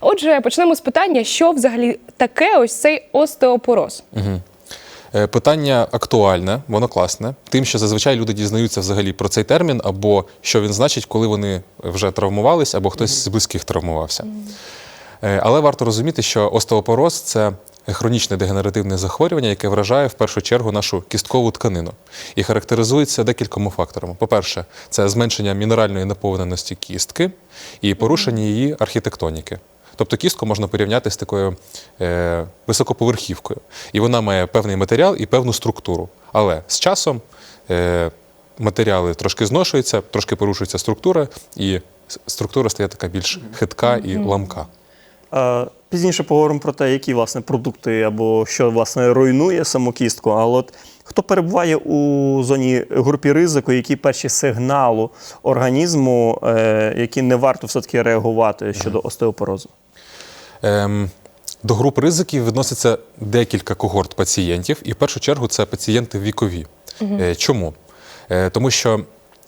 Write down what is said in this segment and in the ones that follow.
Отже, почнемо з питання, що взагалі таке ось цей остеопороз. Е, Питання актуальне, воно класне. Тим, що зазвичай люди дізнаються взагалі про цей термін, або що він значить, коли вони вже травмувались, або хтось з близьких травмувався. Е, Але варто розуміти, що остеопороз це хронічне дегенеративне захворювання, яке вражає в першу чергу нашу кісткову тканину і характеризується декількома факторами. По-перше, це зменшення мінеральної наповненості кістки і порушення її архітектоніки. Тобто кістку можна порівняти з такою е, високоповерхівкою. І вона має певний матеріал і певну структуру. Але з часом е, матеріали трошки зношуються, трошки порушується структура, і структура стає така більш хитка і ламка. Пізніше поговоримо про те, які власне продукти або що власне руйнує саму кістку. Але от хто перебуває у зоні групі ризику, які перші сигналу організму, е, які не варто все-таки реагувати щодо остеопорозу? Ем, до груп ризиків відноситься декілька когорт пацієнтів, і в першу чергу це пацієнти вікові. Е, чому? Е, тому що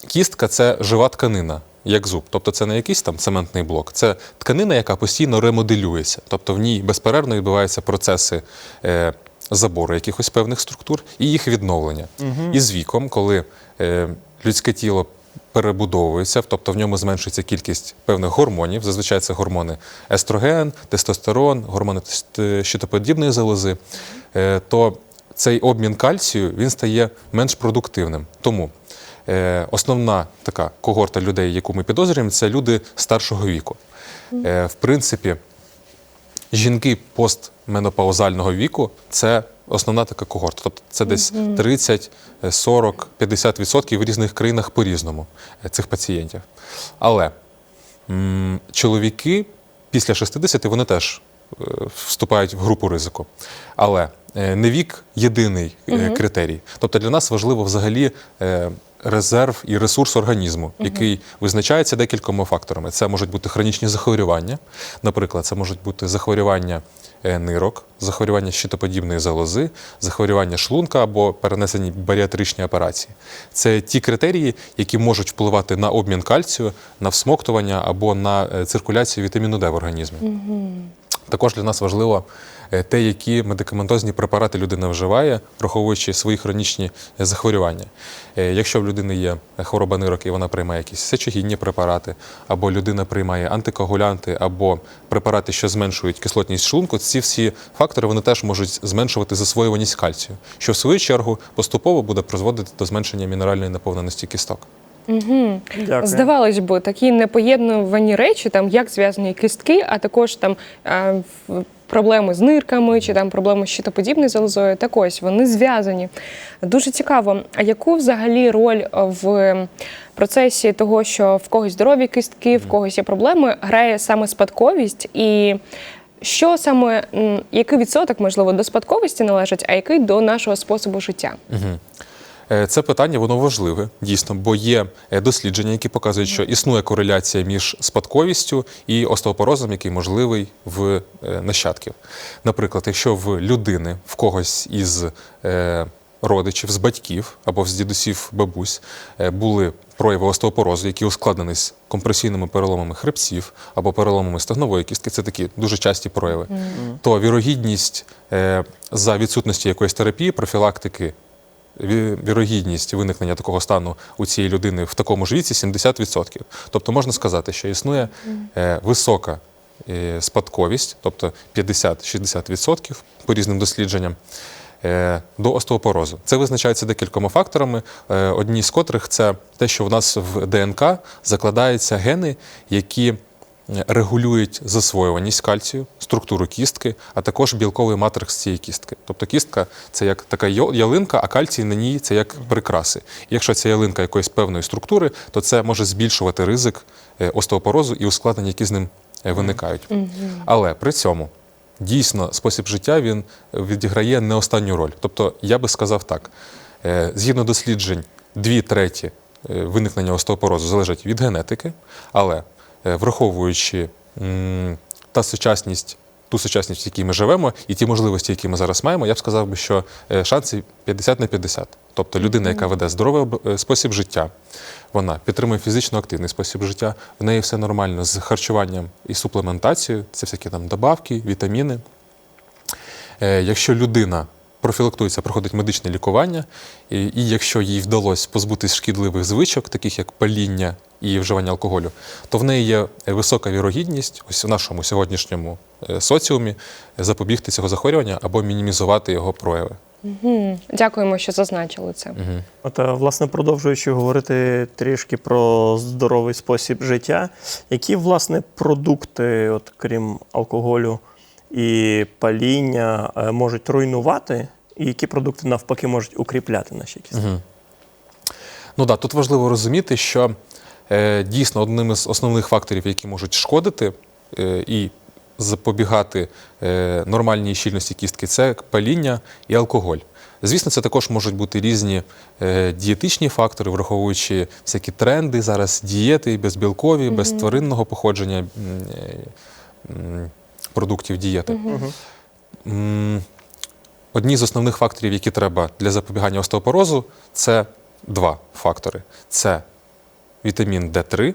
кістка це жива тканина, як зуб. Тобто це не якийсь там цементний блок, це тканина, яка постійно ремоделюється. Тобто в ній безперервно відбуваються процеси. Е, Забору якихось певних структур і їх відновлення. І з віком, коли е, людське тіло перебудовується, тобто в ньому зменшується кількість певних гормонів. Зазвичай це гормони естроген, тестостерон, гормони щитоподібної залози, е, то цей обмін кальцію він стає менш продуктивним. Тому е, основна така когорта людей, яку ми підозрюємо, це люди старшого віку. Е, В принципі, жінки постменопаузального віку це основна така когорта. Тобто це десь 30, е, 40, 50% в різних країнах по-різному е, цих пацієнтів. Але м, чоловіки після 60 вони теж е, вступають в групу ризику. Але е, не вік єдиний критерій. Тобто для нас важливо взагалі. Резерв і ресурс організму, який визначається декількома факторами. Це можуть бути хронічні захворювання, наприклад, це можуть бути захворювання е, нирок, захворювання щитоподібної залози, захворювання шлунка або перенесені баріатричні операції. Це ті критерії, які можуть впливати на обмін кальцію, на всмоктування або на е, циркуляцію вітаміну Д в організмі. Також для нас важливо е, те, які медикаментозні препарати людина вживає, враховуючи свої хронічні захворювання. Е, Якщо в людини є хвороба нирок і вона приймає якісь сечогінні препарати, або людина приймає антикоагулянти, або препарати, що зменшують кислотність шлунку, ці всі фактори вони теж можуть зменшувати засвоюваність кальцію, що в свою чергу поступово буде призводити до зменшення мінеральної наповненості кісток. Дякую. Здавалось би, такі непоєднувані речі, там як зв'язані кістки, а також там е, проблеми з нирками чи там проблеми з щитоподібною залозою. Так ось вони зв'язані. Дуже цікаво, а яку взагалі роль в процесі того, що в когось здорові кістки, в когось є проблеми, грає саме спадковість і. Що саме, який відсоток, можливо, до спадковості належить, а який до нашого способу життя? Е, Це питання воно важливе, дійсно, бо є е, дослідження, які показують, що існує кореляція між спадковістю і остеопорозом, який можливий в е, нащадків. Наприклад, якщо в людини в когось із е, родичів, з батьків або з дідусів бабусь е, були прояви остеопорозу, які ускладнені з компресійними переломами хребців або переломами стегнової кістки, це такі дуже часті прояви, то вірогідність е, за відсутності якоїсь терапії, профілактики вірогідність виникнення такого стану у цієї людини в такому ж віці 70%. Тобто можна сказати, що існує е, висока е, спадковість, тобто 50-60% по різним дослідженням. е, До остеопорозу. Це визначається декількома факторами. Одні з котрих це те, що в нас в ДНК закладаються гени, які регулюють засвоюваність кальцію, структуру кістки, а також білковий матрикс цієї кістки. Тобто кістка це як така ялинка, а кальцій на ній це як прикраси. І якщо ця ялинка якоїсь певної структури, то це може збільшувати ризик е, остеопорозу і ускладнень, які з ним е, виникають. Але при цьому дійсно спосіб життя він відіграє не останню роль. Тобто, я би сказав так: е, згідно досліджень, дві треті виникнення остеопорозу залежать від генетики, але враховуючи та сучасність ту сучасність, в якій ми живемо, і ті можливості, які ми зараз маємо, я б сказав би, що е, шанси 50 на 50. Тобто людина, яка веде здоровий е, спосіб життя, вона підтримує фізично активний спосіб життя, в неї все нормально з харчуванням і суплементацією, це всякі там добавки, вітаміни. Е, Якщо людина профілактується, проходить медичне лікування, і, і якщо їй вдалося позбутись шкідливих звичок, таких як паління і вживання алкоголю, то в неї є висока вірогідність ось в нашому сьогоднішньому е, соціумі запобігти цього захворювання або мінімізувати його прояви. Мгм. Дякуємо, що зазначили це. От, е, власне, продовжуючи говорити трішки про здоровий спосіб життя, які власне продукти, от крім алкоголю і паління, е, можуть руйнувати, і які продукти навпаки можуть укріпляти наші кістки? Ну да, тут важливо розуміти, що е, дійсно одним із основних факторів, які можуть шкодити е, і запобігати е, нормальній щільності кістки, це паління і алкоголь. Звісно, це також можуть бути різні е, дієтичні фактори, враховуючи всякі тренди, зараз дієти безбілкові, без тваринного походження е, м, продуктів дієти. Одні з основних факторів, які треба для запобігання остеопорозу, це два фактори: це вітамін Д3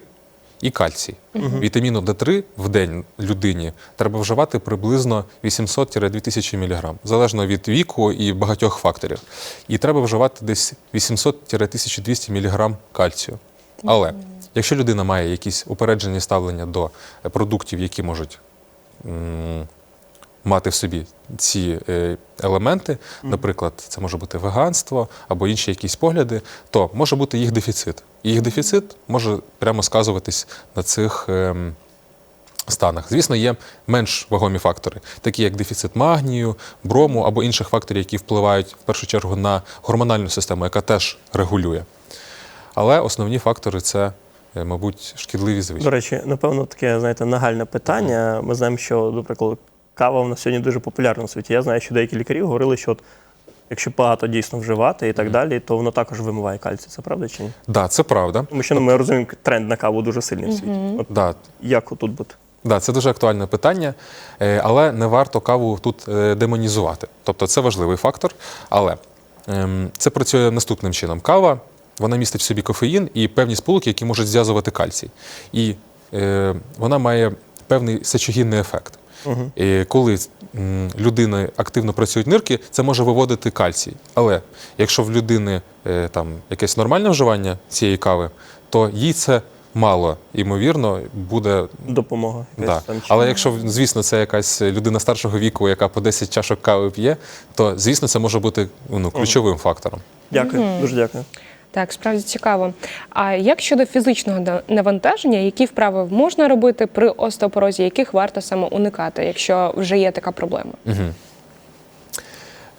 і кальцій. Вітаміну Д3 в день людині треба вживати приблизно 800-2000 мг, залежно від віку і багатьох факторів. І треба вживати десь 800-1200 мг кальцію. Але якщо людина має якісь упереджені ставлення до продуктів, які можуть мати в собі ці е, елементи, наприклад, це може бути веганство або інші якісь погляди, то може бути їх дефіцит. І їх дефіцит може прямо сказуватись на цих. ем, Станах. Звісно, є менш вагомі фактори, такі як дефіцит магнію, брому або інших факторів, які впливають в першу чергу на гормональну систему, яка теж регулює. Але основні фактори це, мабуть, шкідливі звички. До речі, напевно, таке знаєте, нагальне питання. Ми знаємо, що, до прикладу, кава в нас сьогодні дуже популярна у світі. Я знаю, що деякі лікарі говорили, що от, якщо багато дійсно вживати і так далі, то воно також вимиває кальцій. Це правда чи ні? Да, це правда. Тому що ну, ми розуміємо, тренд на каву дуже сильний в світі. От Да, як тут бути? Да, це дуже актуальне питання, е, але не варто каву тут е, демонізувати. Тобто це важливий фактор. Але ем, це працює наступним чином. Кава вона містить в собі кофеїн і певні сполуки, які можуть зв'язувати кальцій. І е, вона має певний сечогінний ефект. І коли м, людини активно працюють нирки, це може виводити кальцій. Але якщо в людини е, там якесь нормальне вживання цієї кави, то їй це мало ймовірно буде Допомога. Да. там, Але якщо, звісно, це якась людина старшого віку, яка по 10 чашок кави п'є, то звісно це може бути ну, ключовим фактором. Дякую, дуже дякую. Так, справді цікаво. А як щодо фізичного навантаження, які вправи можна робити при остеопорозі, яких варто саме уникати, якщо вже є така проблема?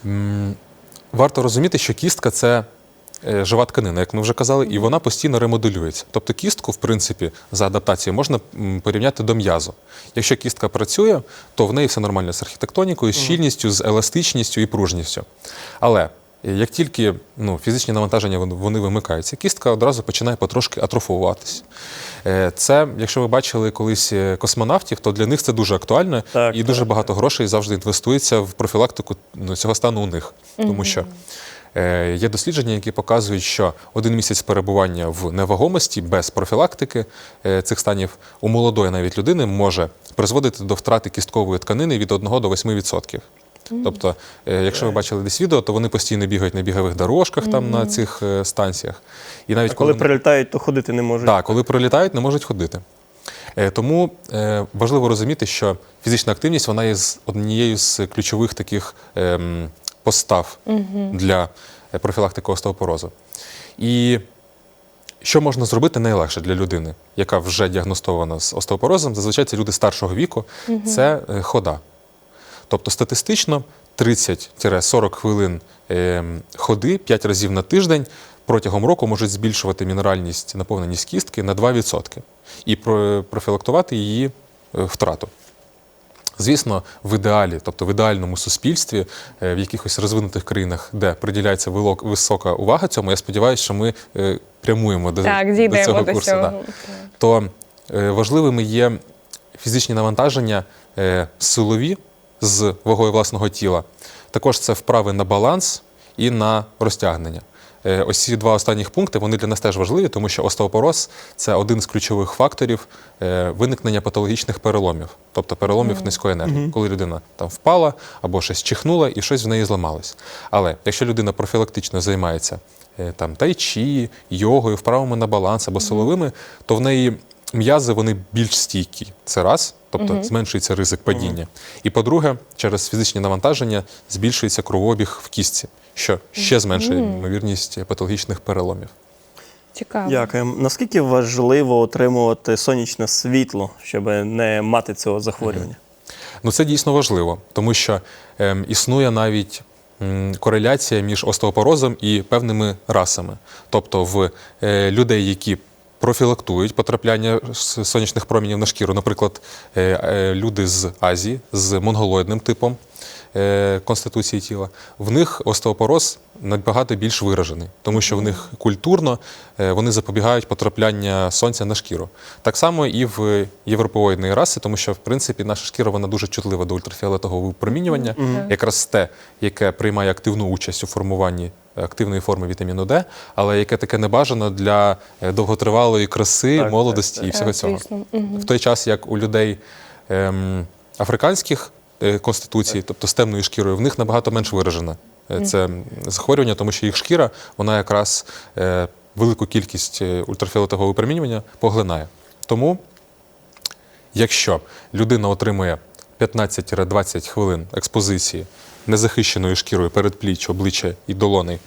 М, Варто розуміти, що кістка це е, жива тканина, як ми вже казали, і вона постійно ремоделюється. Тобто кістку, в принципі, за адаптацією можна порівняти до м'язу. Якщо кістка працює, то в неї все нормально з архітектонікою, з щільністю, з еластичністю і пружністю. Але як тільки ну, фізичні навантаження вони- вимикаються, кістка одразу починає потрошки атрофуватись. Е, Це, якщо ви бачили колись е, космонавтів, то для них це дуже актуально Так, і дуже так, багато грошей завжди інвестується в профілактику ну, цього стану у них. Тому що е, є дослідження, які показують, що один місяць перебування в невагомості без профілактики е, цих станів у молодої навіть людини може призводити до втрати кісткової тканини від 1 до 8%. Тобто, е, якщо ви бачили десь відео, то вони постійно бігають на бігових дорожках там на цих е, станціях. І навіть А коли вони- прилітають, то ходити не можуть. так, коли прилітають, не можуть ходити. Е, Тому важливо розуміти, що фізична активність вона є з однією з ключових таких ем, постав для профілактики остеопорозу. І що можна зробити найлегше для людини, яка вже діагностована з остеопорозом, зазвичай це люди старшого віку, це хода. Тобто статистично 30-40 хвилин ем, ходи 5 разів на тиждень протягом року можуть збільшувати мінеральність, наповненість кістки на 2% і про- профілактувати її е, втрату. Звісно, в ідеалі, тобто в ідеальному суспільстві, е, в якихось розвинутих країнах, де приділяється висока увага цьому, я сподіваюся, що ми е, прямуємо до, Так, до цього до курсу. цього. да. То важливими є фізичні навантаження силові, з вагою власного тіла. Також це вправи на баланс і на розтягнення. Е, Ось ці два останніх пункти вони для нас теж важливі, тому що остеопороз це один з ключових факторів е, виникнення патологічних переломів, тобто переломів низької енергії, коли людина там впала або щось чихнула і щось в неї зламалось. Але якщо людина профілактично займається е, там тайчі, йогою, вправами на баланс або силовими, то в неї м'язи вони більш стійкі. Це раз, тобто зменшується ризик падіння. І по-друге, через фізичні навантаження збільшується кровообіг в кістці, що ще зменшує ймовірність патологічних переломів. Цікаво. Дякую. Наскільки важливо отримувати сонячне світло, щоб не мати цього захворювання? Ну це дійсно важливо, тому що ем, існує навіть м, кореляція між остеопорозом і певними расами. Тобто в е, людей, які профілактують потрапляння сонячних промінів на шкіру, наприклад, е, е, люди з Азії з монголоїдним типом конституції тіла, в них остеопороз набагато більш виражений, тому що в них культурно е, вони запобігають потрапляння сонця на шкіру. Так само і в європеоїдної раси, тому що в принципі наша шкіра вона дуже чутлива до ультрафіолетового випромінювання, якраз те, яке приймає активну участь у формуванні активної форми вітаміну Д, але яке таке небажано для е, довготривалої краси, Так, молодості так, і всього Так, цього. звісно. В той час, як у людей ем, африканських е, конституцій, тобто з темною шкірою, в них набагато менш виражено е, це захворювання, тому що їх шкіра вона якраз е, велику кількість ультрафіолетового випромінювання поглинає. Тому, якщо людина отримує 15-20 хвилин експозиції незахищеною шкірою передпліч, обличчя і долони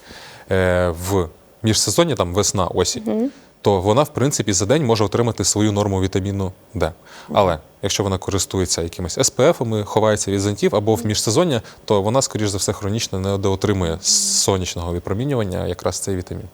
в міжсезонні, там весна, осінь, то вона, в принципі, за день може отримати свою норму вітаміну Д. Але якщо вона користується якимись СПФами, ховається від зонтів або в міжсезоння, то вона, скоріш за все, хронічно не отримує з сонячного випромінювання якраз цей вітамін.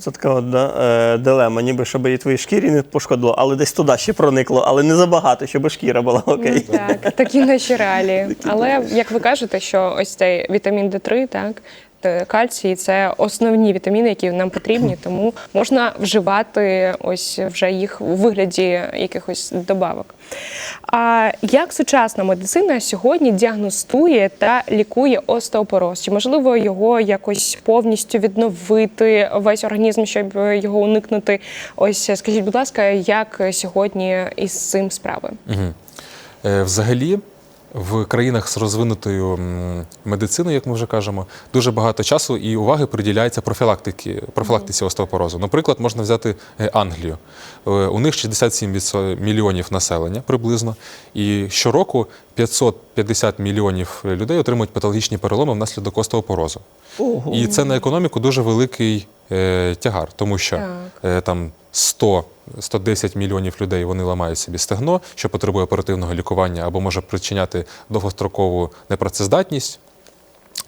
Це така от, да, е, дилема, ніби щоб і твоїй шкірі не пошкодило, але десь туди ще проникло, але не забагато, щоб шкіра була окей. Ну, так, такі наші реалії. Але як ви кажете, що ось цей вітамін Д3, так. Те- Кальцій це основні вітаміни, які нам потрібні, тому можна вживати ось вже їх у вигляді якихось добавок. А як сучасна медицина сьогодні діагностує та лікує остеопороз? Чи можливо його якось повністю відновити весь організм, щоб його уникнути? Ось скажіть, будь ласка, як сьогодні із цим справи? Угу. Е, взагалі, в країнах з розвинутою медициною, як ми вже кажемо, дуже багато часу і уваги приділяється профілактики, профілактиці остеопорозу. Наприклад, можна взяти е, Англію. Е, У них 67 відсо- мільйонів населення приблизно, і щороку 550 мільйонів людей отримують патологічні переломи внаслідок остеопорозу. Ого. І це на економіку дуже великий е, тягар, тому що Так. там 100 110 мільйонів людей вони ламають собі стегно, що потребує оперативного лікування або може причиняти довгострокову непрацездатність.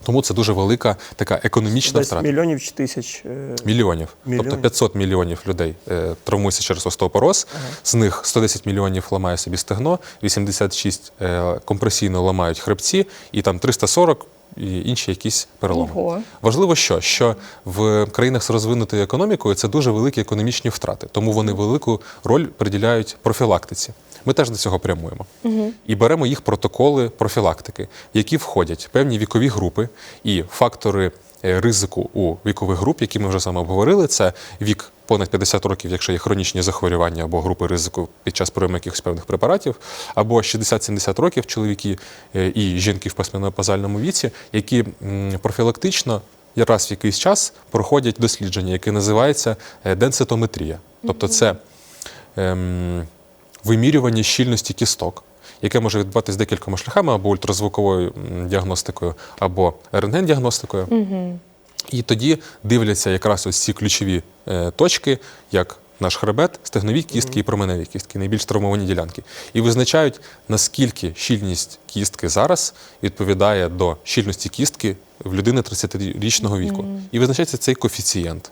Тому це дуже велика така економічна втрата. мільйонів чи тисяч. е, Мільйонів. Мільйонів. Тобто 500 мільйонів людей е, травмуються через остеопороз. З них 110 мільйонів ламає собі стегно, 86 е, компресійно ламають хребці, і там 340 і інші якісь переломи. Ого. Важливо, що, що в країнах з розвинутою економікою це дуже великі економічні втрати, тому вони велику роль приділяють профілактиці. Ми теж до цього прямуємо. І беремо їх протоколи профілактики, в які входять певні вікові групи і фактори ризику у вікових груп, які ми вже саме обговорили. Це вік понад 50 років, якщо є хронічні захворювання або групи ризику під час прийому якихось певних препаратів, або 60-70 років чоловіки е, і жінки в посменопазальному віці, які профілактично раз в якийсь час проходять дослідження, яке називається е, денситометрія. Тобто це ем, вимірювання щільності кісток, яке може відбуватися декількома шляхами, або ультразвуковою діагностикою, або рентген-діагностикою. І тоді дивляться якраз ось ці ключові е, точки, як наш хребет, стегнові кістки і променеві кістки, найбільш травмовані ділянки. І визначають, наскільки щільність кістки зараз відповідає до щільності кістки в людини 30-річного віку. І визначається цей коефіцієнт.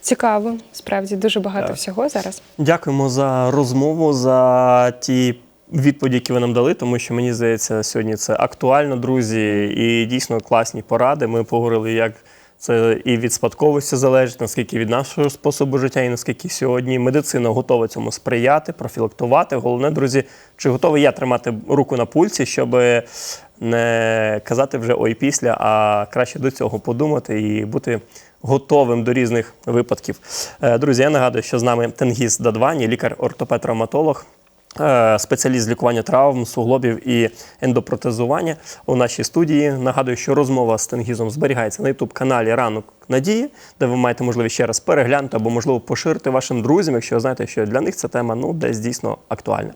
Цікаво, справді дуже багато Так. всього зараз. Дякуємо за розмову, за ті відповіді, які ви нам дали, тому що мені здається, сьогодні це актуально, друзі, і дійсно класні поради. Ми поговорили, як Це і від спадковості залежить, наскільки від нашого способу життя, і наскільки сьогодні медицина готова цьому сприяти, профілактувати. Головне, друзі, чи готовий я тримати руку на пульсі, щоб не казати вже ой після, а краще до цього подумати і бути готовим до різних випадків. Е, Друзі, я нагадую, що з нами Тенгіз Дадвані, лікар-ортопед-травматолог. Е, Спеціаліст з лікування травм, суглобів і ендопротезування у нашій студії. Нагадую, що розмова з Тенгізом зберігається на youtube каналі Ранок Надії, де ви маєте можливість ще раз переглянути або, можливо, поширити вашим друзям, якщо знаєте, що для них ця тема ну, десь дійсно актуальна.